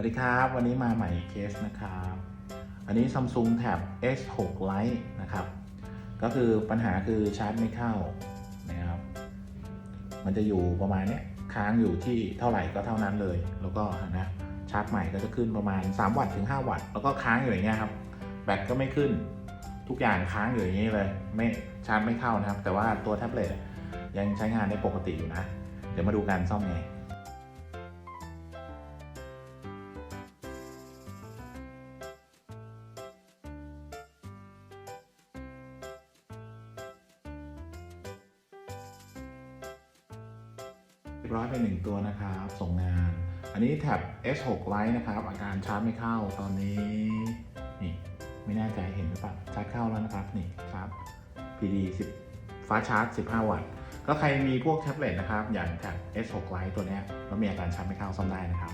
วัสดีครับ วันนี้มาใหม่เคสนะครับ อันนี้ Samsung Tab S6 Lite นะครับ ก็คือปัญหาคือชาร์จไม่เข้านะครับ มันจะอยู่ประมาณเนี้ยค้างอยู่ที่เท่าไหร่ก็เท่านั้นเลย แล้วก็นะชาร์จใหม่ก็จะขึ้นประมาณ 3 วัตต์ถึง 5 วัตต์ แล้วก็ค้างอยู่อย่างเงี้ยครับ แบตก็ไม่ขึ้น ทุกอย่างค้างอยู่อย่างนี้เลย ไม่ชาร์จไม่เข้านะครับ แต่ว่าตัวแท็บเล็ตยังใช้งานได้ปกติอยู่นะ เดี๋ยวมาดูการซ่อมไง ยบร้อยไปหนึ่งตัวนะครับ ส่งงาน อันนี้แท็บ S6 Lite นะครับ อาการชาร์จไม่เข้าตอนนี้ นี่ ไม่แน่ใจเห็นหรือเปล่าชาร์จเข้าแล้วนะครับ นี่ครับ PD 10ฟ้าชาร์จ 15 วัตต์ ก็ใครมีพวกแท็บเล็ตนะครับ อย่างแท็บ S6 Lite ตัวนี้แล้วมีอาการชาร์จไม่เข้าซ่อมได้นะครับ